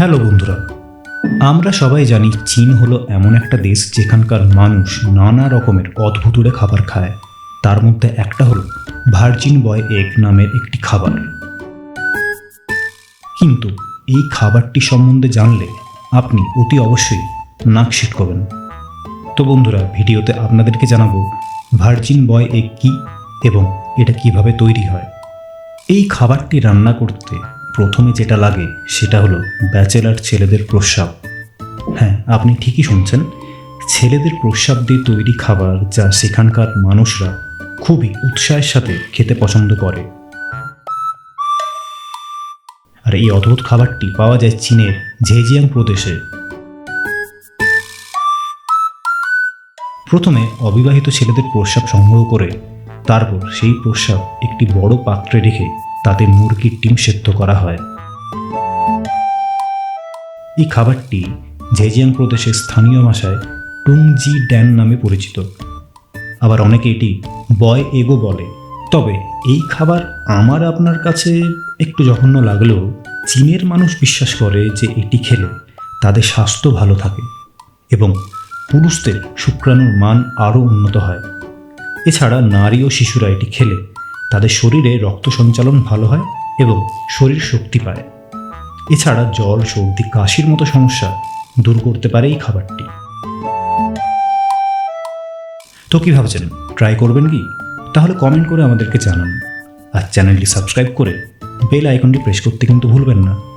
Hello বন্ধুরা, আমরা সবাই জানি চীন হলো এমন একটা দেশ যেখানকার মানুষ নানা রকমের অদ্ভুতুরে খাবার খায়। তার মধ্যে একটা হলো ভার্জিন বয় এগ নামের একটি খাবার। কিন্তু এই খাবারটি সম্বন্ধে জানলে আপনি অতি অবশ্যই নাক ছিটকবেন তো বন্ধুরা, ভিডিওতে আপনাদেরকে জানাব ভার্জিন বয় এগ কী এবং এটা কীভাবে তৈরি হয়। এই খাবারটি রান্না করতে প্রথমে যেটা লাগে সেটা হলো ব্যাচেলার ছেলেদের প্রস্রাব। হ্যাঁ আপনি ঠিকই শুনছেন। ছেলেদের প্রস্রাব দিয়ে তৈরি খাবার যা সেখানকার মানুষরা খুবই উৎসাহের সাথে খেতে পছন্দ করে। আর এই অদ্ভুত খাবারটি পাওয়া যায় চীনের ঝেজিয়াং প্রদেশে। প্রথমে অবিবাহিত ছেলেদের প্রস্রাব সংগ্রহ করে, তারপর সেই প্রস্রাব একটি বড় পাত্রে রেখে তাতে মুরগির ডিম সেদ্ধ করা হয়। এই খাবারটি ঝেজিয়াং প্রদেশের স্থানীয় ভাষায় টুংজি ড্যান নামে পরিচিত। আবার অনেকে এটি বয় এগো বলে। তবে এই খাবার আমার আপনার কাছে একটু জঘন্য লাগলেও চীনের মানুষ বিশ্বাস করে যে এটি খেলে তাদের স্বাস্থ্য ভালো থাকে এবং পুরুষদের শুক্রাণুর মান আরও উন্নত হয়। এছাড়া নারী ও শিশুরা এটি খেলে। তাদের শরীরে রক্ত সঞ্চালন ভালো হয় এবং শরীর শক্তি পায়। এছাড়া জল, সর্দি, কাশির মতো সমস্যা দূর করতে পারে এই খাবারটি। তো কী ভাবছেন? ট্রাই করবেন কি? তাহলে কমেন্ট করে আমাদেরকে জানান। আর চ্যানেলটি সাবস্ক্রাইব করে বেল আইকনটি প্রেস করতে কিন্তু ভুলবেন না।